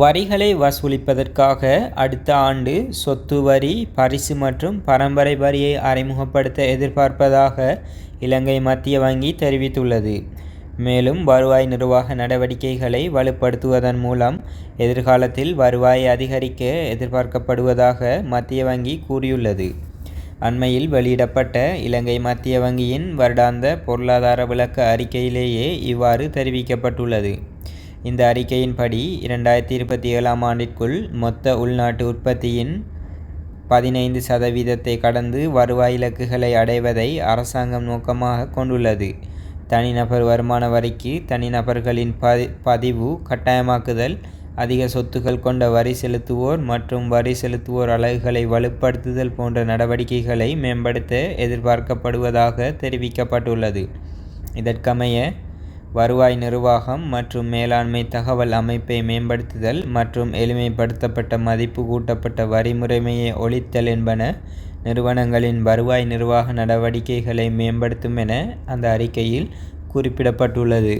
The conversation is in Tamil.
வரிகளை வசூலிப்பதற்காக அடுத்த ஆண்டு சொத்து வரி பரிசு மற்றும் பரம்பரை வரியை அறிமுகப்படுத்த எதிர்பார்ப்பதாக இலங்கை மத்திய வங்கி தெரிவித்துள்ளது. மேலும் வருவாய் நிர்வாக நடவடிக்கைகளை வலுப்படுத்துவதன் மூலம் எதிர்காலத்தில் வருவாயை அதிகரிக்க எதிர்பார்க்கப்படுவதாக மத்திய வங்கி கூறியுள்ளது. அண்மையில் வெளியிடப்பட்ட இலங்கை மத்திய வங்கியின் வருடாந்த பொருளாதார விளக்க அறிக்கையிலேயே இவ்வாறு தெரிவிக்கப்பட்டுள்ளது. இந்த அறிக்கையின்படி இரண்டாயிரத்தி இருபத்தி ஏழாம் ஆண்டிற்குள் மொத்த உள்நாட்டு உற்பத்தியின் பதினைந்து சதவீதத்தை கடந்து வருவாய் இலக்குகளை அடைவதை அரசாங்கம் நோக்கமாக கொண்டுள்ளது. தனிநபர் வருமான வரிக்கு தனிநபர்களின் பதி பதிவு கட்டாயமாக்குதல் அதிக சொத்துக்கள் கொண்ட வரி செலுத்துவோர் மற்றும் வரி செலுத்துவோர் அலகுகளை வலுப்படுத்துதல் போன்ற நடவடிக்கைகளை மேம்படுத்த எதிர்பார்க்கப்படுவதாக தெரிவிக்கப்பட்டுள்ளது. இதற்கமைய வருவாய் நிர்வாகம் மற்றும் மேலாண்மை தகவல் அமைப்பை மேம்படுத்துதல் மற்றும் எளிமைப்படுத்தப்பட்ட மதிப்பு கூட்டப்பட்ட வரி முறைமையை ஒழித்தல் என்பன நிறுவனங்களின் வருவாய் நிர்வாக நடவடிக்கைகளை மேம்படுத்தும் என அந்த அறிக்கையில் குறிப்பிடப்பட்டுள்ளது.